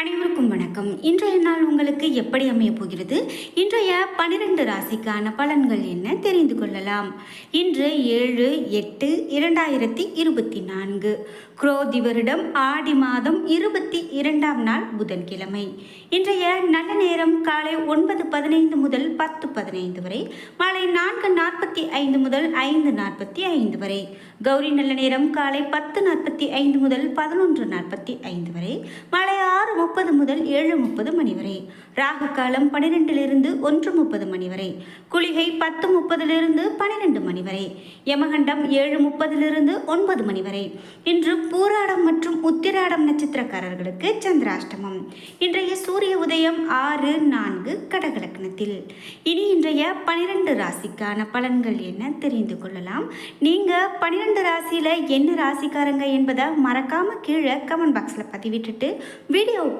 அனைவருக்கும் வணக்கம். இன்றைய நாள் உங்களுக்கு எப்படி அமைய போகிறது? இன்றைய பனிரெண்டு ராசிக்கான பலன்கள் என்ன தெரிந்து கொள்ளலாம். இன்று ஏழு எட்டு இரண்டாயிரத்தி இருபத்தி நான்கு. குரோதி வருடம் ஆடி மாதம் இருபத்தி இரண்டாம் நாள் புதன்கிழமை. இன்றைய நல்ல நேரம் காலை ஒன்பது பதினைந்து முதல் பத்து பதினைந்து வரை மாலை நான்கு நாற்பத்தி ஐந்து முதல் ஐந்து நாற்பத்தி ஐந்து வரை. கௌரி நல்ல நேரம் காலை பத்து நாற்பத்தி ஐந்து முதல் பதினொன்று நாற்பத்தி ஐந்து வரை மாலை ஆறு முப்பது முதல் ஏழு முப்பது மணி வரை. ராகு காலம் பன்னிரெண்டிலிருந்து ஒன்று முப்பது மணி வரை. குளிகை பத்து முப்பதிலிருந்து பன்னிரெண்டு மணி வரை. யமகண்டம் ஏழு முப்பதிலிருந்து ஒன்பது மணி வரை. இன்று பூராடம் மற்றும் உத்திராடம் நட்சத்திரக்காரர்களுக்கு சந்திராஷ்டமம். இன்றைய சூரிய உதயம் ஆறு நான்கு கடகலக்கணத்தில். இனி இன்றைய பனிரெண்டு ராசிக்கான பலன்கள் என்ன தெரிந்து கொள்ளலாம். நீங்க பன்னிரெண்டு ராசியில என்ன ராசிக்காரங்க என்பதை மறக்காம கீழே கமெண்ட் பாக்ஸில் பதிவிட்டுட்டு வீடியோவுக்கு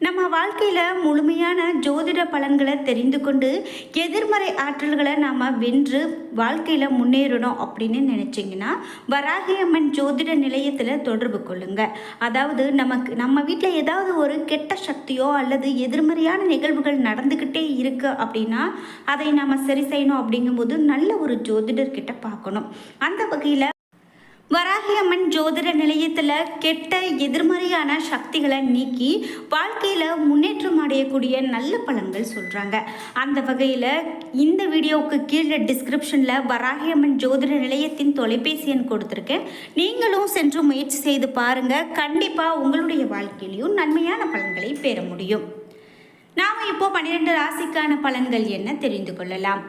நம்ம வாழ்க்கையில் முழுமையான ஜோதிட பலன்களை தெரிந்து கொண்டு எதிர்மறை ஆற்றல்களை நாம் வென்று வாழ்க்கையில் முன்னேறணும் அப்படின்னு நினச்சிங்கன்னா வராகியம்மன் ஜோதிட நிலையத்தில் தொடர்பு கொள்ளுங்கள் அதாவது நமக்கு நம்ம வீட்டில் ஏதாவது ஒரு கெட்ட சக்தியோ அல்லது எதிர்மறையான நிகழ்வுகள் நடந்துக்கிட்டே இருக்குது அப்படின்னா அதை நாம் சரி செய்யணும் அப்படிங்கும்போது நல்ல ஒரு ஜோதிடர்கிட்ட பார்க்கணும். அந்த வகையில் வராகியம்மன் ஜோதிட நிலையத்தில் கெட்ட எதிர்மறையான சக்திகளை நீக்கி வாழ்க்கையில் முன்னேற்றம் அடையக்கூடிய நல்ல பலன்கள் சொல்கிறாங்க அந்த வகையில் இந்த வீடியோவுக்கு கீழே டிஸ்கிரிப்ஷனில் வராகியம்மன் ஜோதிட நிலையத்தின் தொலைபேசி எண் கொடுத்துருக்கேன். நீங்களும் சென்று முயற்சி செய்து பாருங்கள் கண்டிப்பாக உங்களுடைய வாழ்க்கையிலையும் நன்மையான பலன்களை பெற முடியும். நாம் இப்போ பன்னிரெண்டு ராசிக்கான பலன்கள் என்ன தெரிந்து கொள்ளலாம்.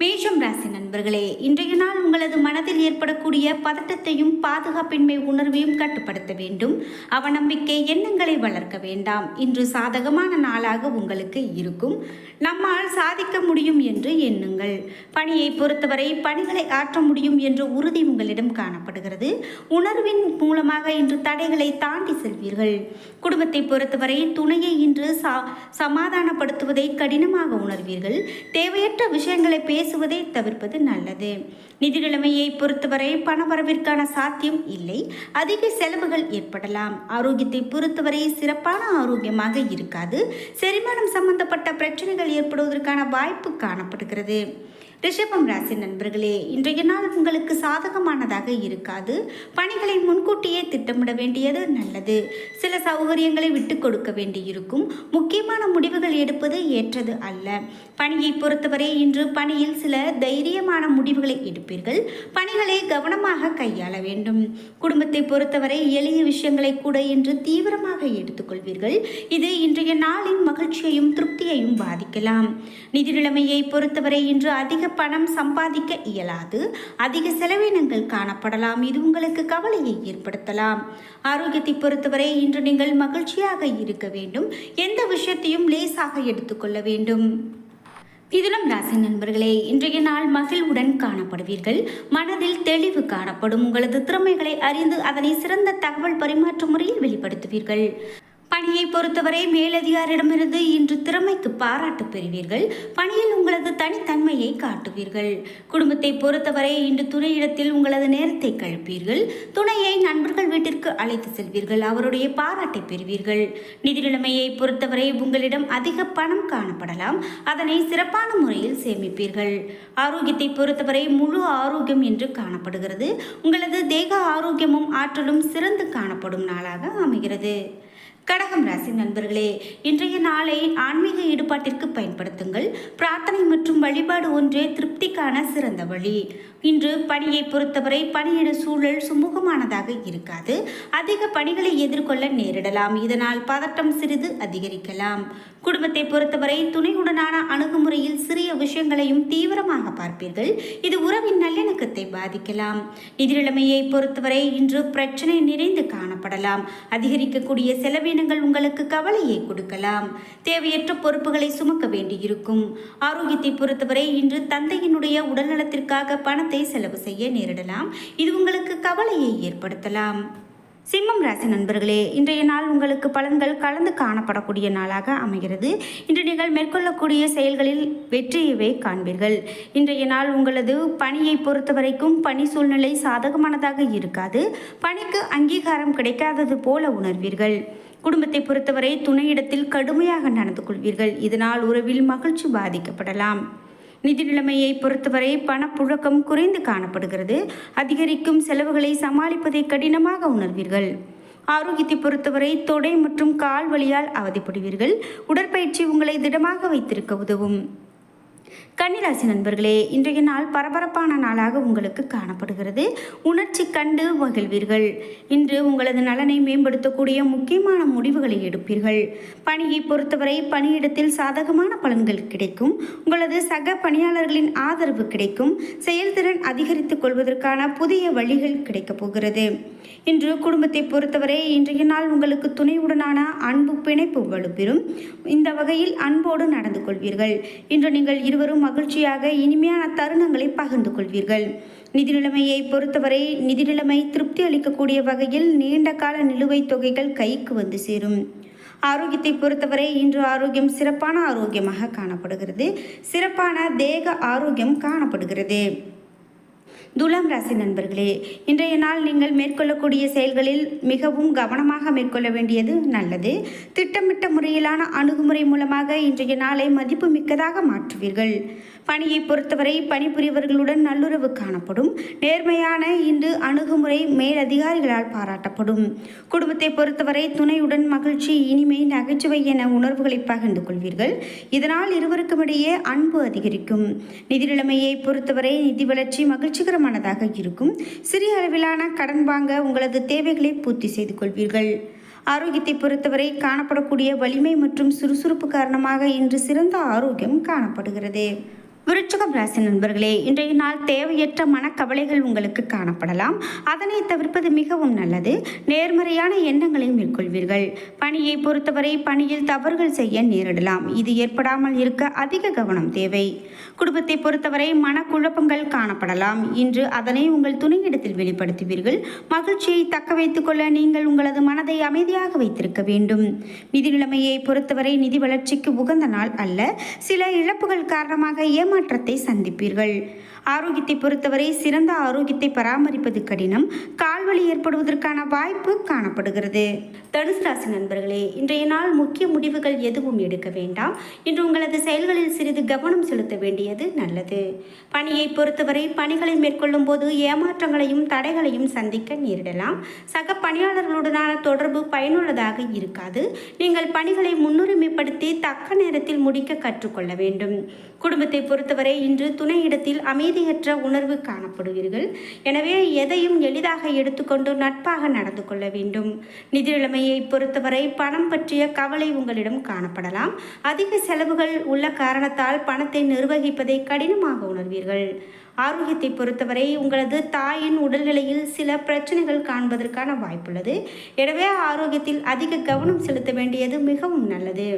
மேஷம் ராசி நண்பர்களே இன்றைய நாள் உங்களது மனதில் ஏற்படக்கூடிய பதட்டத்தையும் பாதுகாப்பின்மை உணர்வையும் கட்டுப்படுத்த வேண்டும். அவநம்பிக்கை எண்ணங்களை வளர்க்க வேண்டாம். இன்று சாதகமான நாளாக உங்களுக்கு இருக்கும். நம்மால் சாதிக்க முடியும் என்று எண்ணுங்கள். பணியை பொறுத்தவரை பணிகளை ஆற்ற முடியும் என்ற உறுதி உங்களிடம் காணப்படுகிறது. உணர்வின் மூலமாக இன்று தடைகளை தாண்டி செல்வீர்கள். குடும்பத்தை பொறுத்தவரை துணையை இன்று சா சமாதானப்படுத்துவதை கடினமாக உணர்வீர்கள். தேவையற்ற விஷயங்களை பேசுவதை தவிர்ப்பது நல்லது. நிதி நிலைமையை பொறுத்தவரை பணவரவிற்கான சாத்தியம் இல்லை. அதிக செலவுகள் ஏற்படலாம். ஆரோக்கியத்தை பொறுத்தவரை சிறப்பான ஆரோக்கியமாக இருக்காது. செரிமானம் சம்பந்தப்பட்ட பிரச்சனைகள் ஏற்படுவதற்கான வாய்ப்பு காணப்படுகிறது. ரிஷபம் ராசி நண்பர்களே இன்றைய நாள் உங்களுக்கு சாதகமானதாக இருக்காது. பணிகளை முன்கூட்டியே திட்டமிட வேண்டியது நல்லது. சில சௌகரியங்களை விட்டு கொடுக்க வேண்டியிருக்கும். முக்கியமான முடிவுகள் எடுப்பது ஏற்றது அல்ல. பணியை பொறுத்தவரை இன்று பணியில் சில தைரியமான முடிவுகளை எடுப்பீர்கள். பணிகளை கவனமாக கையாள வேண்டும். குடும்பத்தை பொறுத்தவரை எளிய விஷயங்களை கூட இன்று தீவிரமாக எடுத்துக்கொள்வீர்கள். இது இன்றைய நாளின் மகிழ்ச்சியையும் திருப்தியையும் பாதிக்கலாம். நிதி நிலைமையை பொறுத்தவரை இன்று அதிக பணம் சம்பாதிக்க இயலாது. அதிக செலவினங்கள் காணப்படலாம். இது உங்களுக்கு கவலையை ஏற்படுத்தலாம். ஆரோக்கியத்தை பொறுத்தவரை இன்று நீங்கள் மகிழ்ச்சியாக இருக்க வேண்டும். எந்த விஷயத்தையும் லேசாக எடுத்துக்கொள்ள வேண்டும். மிதுனம் ராசி நண்பர்களே இன்றைய நாள் மகிழ்வுடன் காணப்படுவீர்கள். மனதில் தெளிவு காணப்படும். உங்களது திறமைகளை அறிந்து அதனை சிறந்த தகவல் பரிமாற்ற முறையில் வெளிப்படுத்துவீர்கள். பணியை பொறுத்தவரை மேலதிகாரிடமிருந்து இன்று திறமைக்கு பாராட்டு பெறுவீர்கள். பணியில் உங்களது தனித்தன்மையை காட்டுவீர்கள். குடும்பத்தை பொறுத்தவரை இன்று துணையிடத்தில் உங்களது நேரத்தை கழிப்பீர்கள். துணையை நண்பர்கள் வீட்டிற்கு அழைத்து செல்வீர்கள். அவருடைய பாராட்டை பெறுவீர்கள். நிதி நிலைமையை பொறுத்தவரை உங்களிடம் அதிக பணம் காணப்படலாம். அதனை சிறப்பான முறையில் சேமிப்பீர்கள். ஆரோக்கியத்தை பொறுத்தவரை முழு ஆரோக்கியம் என்று காணப்படுகிறது. உங்களது தேக ஆரோக்கியமும் ஆற்றலும் சிறந்து காணப்படும் நாளாக அமைகிறது. கடகம் ராசி நண்பர்களே இன்றைய நாளை ஆன்மீக ஈடுபாட்டிற்கு பயன்படுத்துங்கள். பிரார்த்தனை மற்றும் வழிபாடு ஒன்றே திருப்திக்கான சிறந்த வழி. இன்று பணியை பொறுத்தவரை பணியிட சூழல் சுமூகமானதாக இருக்காது. அதிக பணிகளை எதிர்கொள்ள நேரிடலாம். இதனால் பதட்டம் சிறிது அதிகரிக்கலாம். குடும்பத்தை பொறுத்தவரை துணையுடனான அணுகுமுறையில் சிறிய விஷயங்களையும் தீவிரமாக பார்ப்பீர்கள். இது உறவின் நல்லிணக்கத்தை பாதிக்கலாம். நிதி நிலைமையை பொறுத்தவரை இன்று பிரச்சனை நிறைந்து காணப்படலாம். அதிகரிக்கக்கூடிய செலவினங்கள் உங்களுக்கு கவலையை கொடுக்கலாம். தேவையற்ற பொறுப்புகளை சுமக்க வேண்டியிருக்கும். ஆரோக்கியத்தை பொறுத்தவரை இன்று தந்தையினுடைய உடல்நலத்திற்காக பணத்தை செலவு செய்ய நேரிடலாம். இது உங்களுக்கு கவலையை ஏற்படுத்தலாம். சிம்மம் ராசி நண்பர்களே இன்றைய நாள் உங்களுக்கு பலன்கள் கலந்து காணப்படக்கூடிய நாளாக அமைகிறது. இன்று நீங்கள் மேற்கொள்ளக்கூடிய செயல்களில் வெற்றியவே காண்பீர்கள். இன்றைய நாள் உங்களது பணியை பொறுத்தவரைக்கும் பணி சூழ்நிலை சாதகமானதாக இருக்காது. பணிக்கு அங்கீகாரம் கிடைக்காதது போல உணர்வீர்கள். குடும்பத்தை பொறுத்தவரை துணையிடத்தில் கடுமையாக நடந்து கொள்வீர்கள். இதனால் உறவில் மகிழ்ச்சி பாதிக்கப்படலாம். நிதி நிலைமையை பொறுத்தவரை பணப்புழக்கம் குறைந்து காணப்படுகிறது. அதிகரிக்கும் செலவுகளை சமாளிப்பதை கடினமாக உணர்வீர்கள். ஆரோக்கியத்தை பொறுத்தவரை தொடை மற்றும் கால் வலியால் அவதிப்படுவீர்கள். உடற்பயிற்சி உங்களை திடமாக வைத்திருக்க உதவும். கன்னிராசி நண்பர்களே இன்றைய நாள் பரபரப்பான நாளாக உங்களுக்கு காணப்படுகிறது. உணர்ச்சி கண்டு மகிழ்வீர்கள். இன்று உங்களது நலனை மேம்படுத்தக்கூடிய முக்கியமான முடிவுகளை எடுப்பீர்கள். பணியை பொறுத்தவரை பணியிடத்தில் சாதகமான பலன்கள் கிடைக்கும். உங்களது சக பணியாளர்களின் ஆதரவு கிடைக்கும். செயல்திறன் அதிகரித்துக் கொள்வதற்கான புதிய வழிகள் கிடைக்கப் போகிறது. இன்று குடும்பத்தை பொறுத்தவரை இன்றைய நாள் உங்களுக்கு துணையுடனான அன்பு பிணைப்பு வலுப்பெறும். இந்த வகையில் அன்போடு நடந்து கொள்வீர்கள். இன்று நீங்கள் இருவரும் மகிழ்ச்சியாக இனிமையான தருணங்களை பகிர்ந்து கொள்வீர்கள். நிதி நிலைமையை பொறுத்தவரை நிதி நிலைமை திருப்தி அளிக்கக்கூடிய வகையில் நீண்ட கால நிலுவைத் தொகைகள் கைக்கு வந்து சேரும். ஆரோக்கியத்தை பொறுத்தவரை இன்று ஆரோக்கியம் சிறப்பான ஆரோக்கியமாக காணப்படுகிறது. சிறப்பான தேக ஆரோக்கியம் காணப்படுகிறது. துலாம் ராசி நண்பர்களே இன்றைய நாள் நீங்கள் மேற்கொள்ளக்கூடிய செயல்களில் மிகவும் கவனமாக மேற்கொள்ள வேண்டியது நல்லது. திட்டமிட்ட முறையிலான அணுகுமுறை மூலமாக இன்றைய நாளை மதிப்பு மிக்கதாக மாற்றுவீர்கள். பணியை பொறுத்தவரை பணிபுரியவர்களுடன் நல்லுறவு காணப்படும். நேர்மையான இன்று அணுகுமுறை மேலதிகாரிகளால் பாராட்டப்படும். குடும்பத்தை பொறுத்தவரை துணையுடன் மகிழ்ச்சி இனிமை நகைச்சுவை என உணர்வுகளை பகிர்ந்து கொள்வீர்கள். இதனால் இருவருக்கும் இடையே அன்பு அதிகரிக்கும். நிதி நிலைமையை பொறுத்தவரை நிதி வளர்ச்சி மகிழ்ச்சிகரமானதாக இருக்கும். சிறிய அளவிலான கடன் வாங்க உங்களது தேவைகளை பூர்த்தி செய்து கொள்வீர்கள். ஆரோக்கியத்தை பொறுத்தவரை காணப்படக்கூடிய வலிமை மற்றும் சுறுசுறுப்பு காரணமாக இன்று சிறந்த ஆரோக்கியம் காணப்படுகிறது. விருச்சகம் ராசி நண்பர்களே இன்றைய நாள் தேவையற்ற மனக்கவலைகள் உங்களுக்கு காணப்படலாம். அதனை தவிர்ப்பது மிகவும் நல்லது. நேர்மறையான எண்ணங்களை மேற்கொள்வீர்கள். பணியை பொறுத்தவரை பணியில் தவறுகள் செய்ய நேரிடலாம். இது ஏற்படாமல் இருக்க அதிக கவனம் தேவை. குடும்பத்தை பொறுத்தவரை மனக்குழப்பங்கள் காணப்படலாம். இன்று அதனை உங்கள் துணையிடத்தில் வெளிப்படுத்துவீர்கள். மகிழ்ச்சியை தக்க வைத்துக் கொள்ள நீங்கள் உங்களது மனதை அமைதியாக வைத்திருக்க வேண்டும். நிதி நிலைமையை பொறுத்தவரை நிதி வளர்ச்சிக்கு உகந்த நாள் அல்ல. சில இழப்புகள் காரணமாக ஏமா ஏமாற்றத்தை சந்திப்பீர்கள். ஆரோக்கியத்தை பொறுத்தவரை சிறந்த ஆரோக்கியத்தை பராமரிப்பது கடினம். கா கால்வலி ஏற்படுவதற்கான வாய்ப்பு காணப்படுகிறது. தனுசு ராசி நண்பர்களே இன்றைய நாள் முக்கிய முடிவுகள் எதுவும் எடுக்க வேண்டாம். இன்று உங்களது செயல்களில் சிறிது கவனம் செலுத்த வேண்டியது நல்லது. பணியை பொறுத்தவரை பணிகளை மேற்கொள்ளும் போது ஏமாற்றங்களையும் தடைகளையும் சந்திக்க நேரிடலாம். சக பணியாளர்களுடனான தொடர்பு பயனுள்ளதாக இருக்காது. நீங்கள் பணிகளை முன்னுரிமைப்படுத்தி தக்க நேரத்தில் முடிக்க கற்றுக்கொள்ள வேண்டும். குடும்பத்தை பொறுத்தவரை இன்று துணையிடத்தில் அமைதியற்ற உணர்வு காணப்படுவீர்கள். எனவே எதையும் எளிதாக எடுத்து எடுத்துக்கொண்டு நட்பாக நடந்து கொள்ள வேண்டும். நிதிநிலைமையை பொறுத்தவரை பணம் பற்றிய கவலை உங்களிடம் காணப்படலாம். அதிக செலவுகள் உள்ள காரணத்தால் பணத்தை நிர்வகிப்பதை கடினமாக உணர்வீர்கள். ஆரோக்கியத்தை பொறுத்தவரை உங்களது தாயின் உடல்நிலையில் சில பிரச்சனைகள் காண்பதற்கான வாய்ப்புள்ளது. எனவே ஆரோக்கியத்தில் அதிக கவனம் செலுத்த வேண்டியது மிகவும் நல்லது.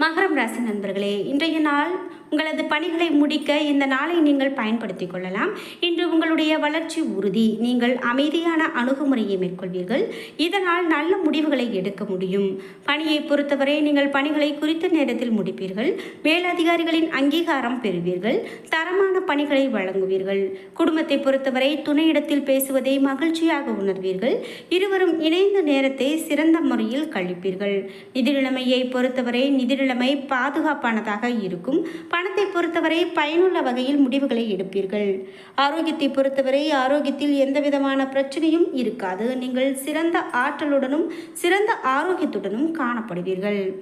மகரம் ராசி நண்பர்களே இன்றைய நாள் உங்களது பணிகளை முடிக்க இந்த நாளை நீங்கள் பயன்படுத்திக் கொள்ளலாம். இன்று உங்களுடைய வளர்ச்சி உறுதி. நீங்கள் அமைதியான அணுகுமுறையை மேற்கொள்வீர்கள். இதனால் நல்ல முடிவுகளை எடுக்க முடியும். பணியை பொறுத்தவரை நீங்கள் பணிகளை குறித்த நேரத்தில் முடிப்பீர்கள். மேலதிகாரிகளின் அங்கீகாரம் பெறுவீர்கள். தரமான பணிகளை வழங்குவீர்கள். குடும்பத்தை பொறுத்தவரை துணையிடத்தில் பேசுவதை மகிழ்ச்சியாக உணர்வீர்கள். இருவரும் இணைந்த நேரத்தை சிறந்த முறையில் கழிப்பீர்கள். நிதி நிலைமையை பொறுத்தவரை நிதிநிலைமை பாதுகாப்பானதாக இருக்கும். பணத்தை பொறுத்தவரை பயனுள்ள வகையில் முடிவுகளை எடுப்பீர்கள். ஆரோக்கியத்தை பொறுத்தவரை ஆரோக்கியத்தில் எந்த விதமான பிரச்சனையும் இருக்காது. நீங்கள் சிறந்த ஆற்றலுடனும் சிறந்த ஆரோக்கியத்துடனும் காணப்படுவீர்கள்.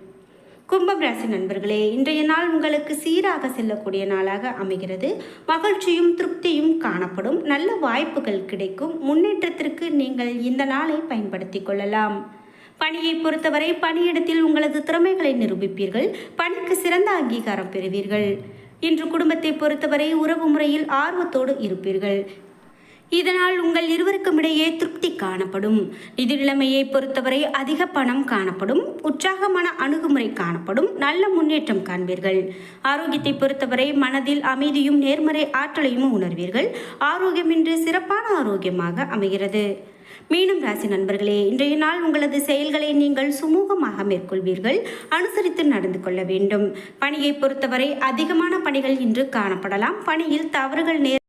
கும்பம் ராசி நண்பர்களே இன்றைய நாள் உங்களுக்கு சீராக செல்லக்கூடிய நாளாக அமைகிறது. மகிழ்ச்சியும் திருப்தியும் காணப்படும். நல்ல வாய்ப்புகள் கிடைக்கும். முன்னேற்றத்திற்கு நீங்கள் இந்த நாளை பயன்படுத்திக் கொள்ளலாம். பணியை பொறுத்தவரை பணியிடத்தில் உங்களது திறமைகளை நிரூபிப்பீர்கள். பணிக்கு சிறந்த அங்கீகாரம் பெறுவீர்கள். இன்று குடும்பத்தை பொறுத்தவரை உறவு முறையில் ஆர்வத்தோடு இருப்பீர்கள். இதனால் உங்கள் இருவருக்கும் இடையே திருப்தி காணப்படும். நிதி நிலைமையை பொறுத்தவரை அதிக பணம் காணப்படும். உற்சாகமான அணுகுமுறை காணப்படும். நல்ல முன்னேற்றம் காண்பீர்கள். ஆரோக்கியத்தை பொறுத்தவரை மனதில் அமைதியும் நேர்மறை ஆற்றலையும் உணர்வீர்கள். ஆரோக்கியம் இன்று சிறப்பான ஆரோக்கியமாக அமைகிறது. மீண்டும் ராசி நண்பர்களே இன்றைய நாள் உங்களது செயல்களை நீங்கள் சுமூகமாக மேற்கொள்வீர்கள். அனுசரித்து நடந்து கொள்ள வேண்டும். பணியை பொறுத்தவரை அதிகமான பணிகள் இன்று காணப்படலாம். பணியில் தவறுகள் நேர்